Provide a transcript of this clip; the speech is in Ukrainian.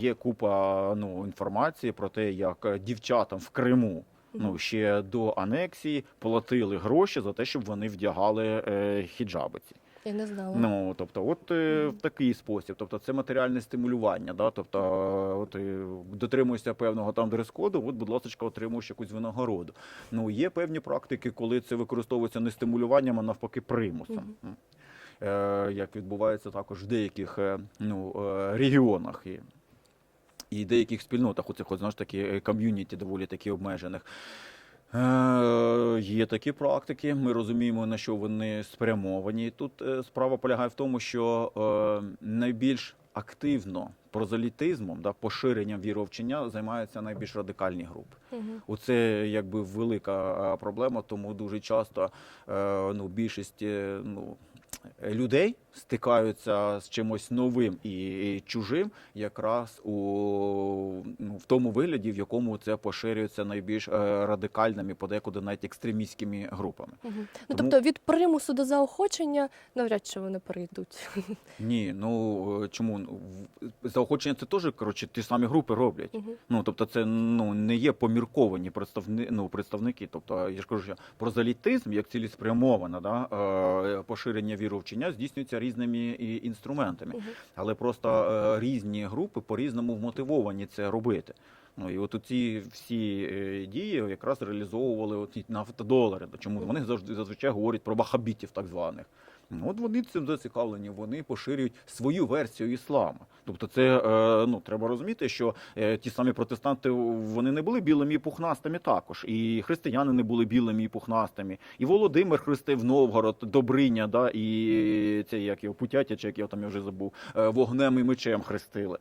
Є купа ну, інформації про те, як е, дівчатам в Криму ну, ще до анексії платили гроші за те, щоб вони вдягали е, хіджаби ці. Я не знала. Ну, тобто, от е, в такий спосіб. Тобто це матеріальне стимулювання. Да? Тобто, е, от дотримуєшся певного там дрес-коду, от, будь ласка, отримуєш якусь винагороду. Ну, є певні практики, коли це використовується не стимулюванням, а навпаки примусом. Мгм. Е, як відбувається також в деяких ну, регіонах. І, і деяких спільнотах, оцих, от, знаєш, такі е, ком'юніті доволі такі обмежених. Е, Є такі практики, ми розуміємо, на що вони спрямовані. Тут е, справа полягає в тому, що е, найбільш активно прозелітизмом, да, поширенням віровчення займаються найбільш радикальні групи. Мгм. Оце якби велика е, проблема, тому дуже часто е, ну, більшість ну, людей стикаються з чимось новим і чужим, якраз у ну, в тому вигляді, в якому це поширюється найбільш е, радикальними, подекуди навіть екстремістськими групами. Мгм. Ну, тобто від примусу до заохочення навряд чи вони перейдуть. Ні, ну е, чому Ну, заохочення це теж коротше ті самі групи роблять. Мгм. Ну, тобто, це ну не є помірковані представни, ну, представники. Тобто, я ж кажу, що прозелітизм як цілеспрямоване да, е, поширення віровчення здійснюється різними інструментами, але просто е, різні групи по-різному вмотивовані це робити. Ну і от ці всі е, дії якраз реалізовували оці нафтодолари. Чому вони завжди зазвичай говорять про бахабітів так званих. Ну, От вони цим зацікавлені, вони поширюють свою версію ісламу. Тобто, це е, ну треба розуміти, що е, ті самі протестанти вони не були білими і пухнастими також, і християни не були білими і пухнастими. І Володимир хрестив Новгород, Добриня, да, і це як його Путятя, чи як я там я вже забув, е, вогнем і мечем хрестили.